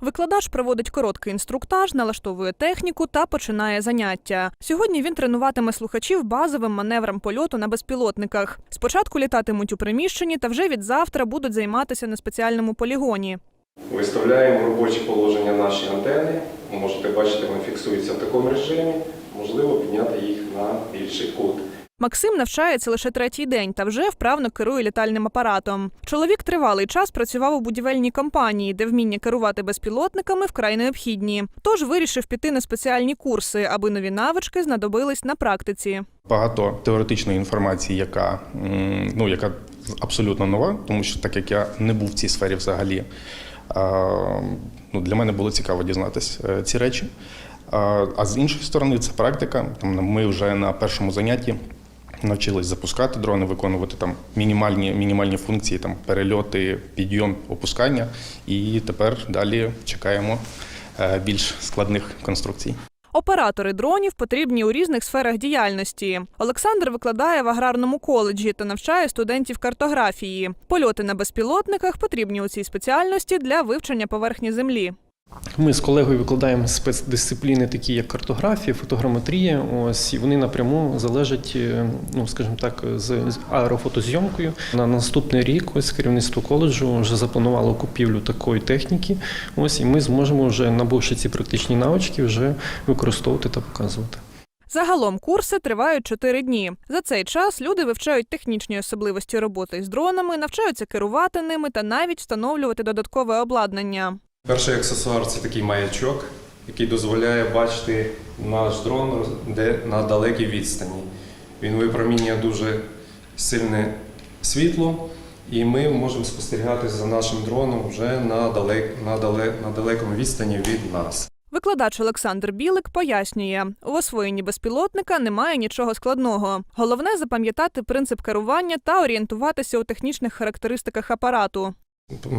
Викладач проводить короткий інструктаж, налаштовує техніку та починає заняття. Сьогодні він тренуватиме слухачів базовим маневрам польоту на безпілотниках. Спочатку літатимуть у приміщенні та вже від завтра будуть займатися на спеціальному полігоні. Виставляємо робочі положення наші антени. Можете бачити, вони фіксуються в такому режимі. Можливо, підняти їх на більший кут. Максим навчається лише третій день та вже вправно керує літальним апаратом. Чоловік тривалий час працював у будівельній компанії, де вміння керувати безпілотниками вкрай необхідні. Тож вирішив піти на спеціальні курси, аби нові навички знадобились на практиці. Багато теоретичної інформації, яка, ну, яка абсолютно нова, тому що так як я не був в цій сфері взагалі, ну, для мене було цікаво дізнатися е, ці речі. А, з іншої сторони, це практика. Ми вже на першому занятті навчились запускати дрони, виконувати там мінімальні, мінімальні функції, там перельоти, підйом, опускання. І тепер далі чекаємо е, більш складних конструкцій. Оператори дронів потрібні у різних сферах діяльності. Олександр викладає в аграрному коледжі та навчає студентів картографії. Польоти на безпілотниках потрібні у цій спеціальності для вивчення поверхні землі. Ми з колегою викладаємо спецдисципліни, такі як картографія, фотограметрія. Ось і вони напряму залежать, е, ну скажімо так, з з аерофотозйомкою. На наступний рік ось керівництво коледжу вже запланувало купівлю такої техніки. Ось і ми зможемо вже набувши ці практичні навички, вже використовувати та показувати. Загалом курси тривають чотири дні. За цей час люди вивчають технічні особливості роботи з дронами, навчаються керувати ними та навіть встановлювати додаткове обладнання. Перший аксесуар це такий маячок, який дозволяє бачити наш дрон де на далекій відстані. Він випромінює дуже сильне світло, і ми можемо спостерігати за нашим дроном вже на, далек, на, далек, на далекому відстані від нас. Викладач Олександр Білик пояснює, у освоєнні безпілотника немає нічого складного. Головне запам'ятати принцип керування та орієнтуватися у технічних характеристиках апарату.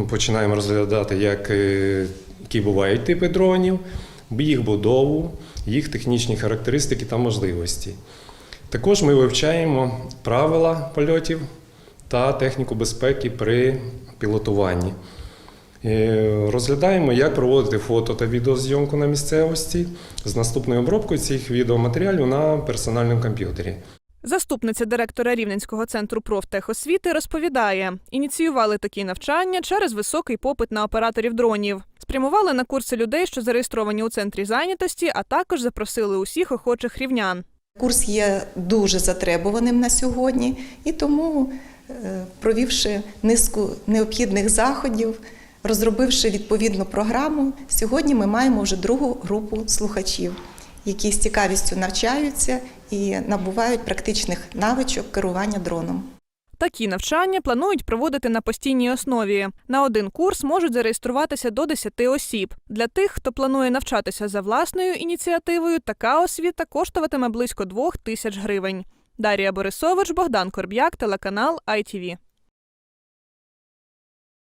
Починаємо розглядати, як, е, які бувають типи дронів, їх будову, їх технічні характеристики та можливості. Також ми вивчаємо правила польотів та техніку безпеки при пілотуванні. Е, Розглядаємо, як проводити фото та відеозйомку на місцевості з наступною обробкою цих відеоматеріалів на персональному комп'ютері. Заступниця директора Рівненського центру профтехосвіти розповідає, ініціювали такі навчання через високий попит на операторів дронів. Спрямували на курси людей, що зареєстровані у центрі зайнятості, а також запросили усіх охочих рівнян. Курс є дуже затребуваним на сьогодні, і тому, е, провівши низку необхідних заходів, розробивши відповідну програму, сьогодні ми маємо вже другу групу слухачів, які з цікавістю навчаються і набувають практичних навичок керування дроном. Такі навчання планують проводити на постійній основі. На один курс можуть зареєструватися до 10 осіб. Для тих, хто планує навчатися за власною ініціативою, така освіта коштуватиме близько двох тисяч гривень. Дарія Борисович, Богдан Корб'як, телеканал ITV.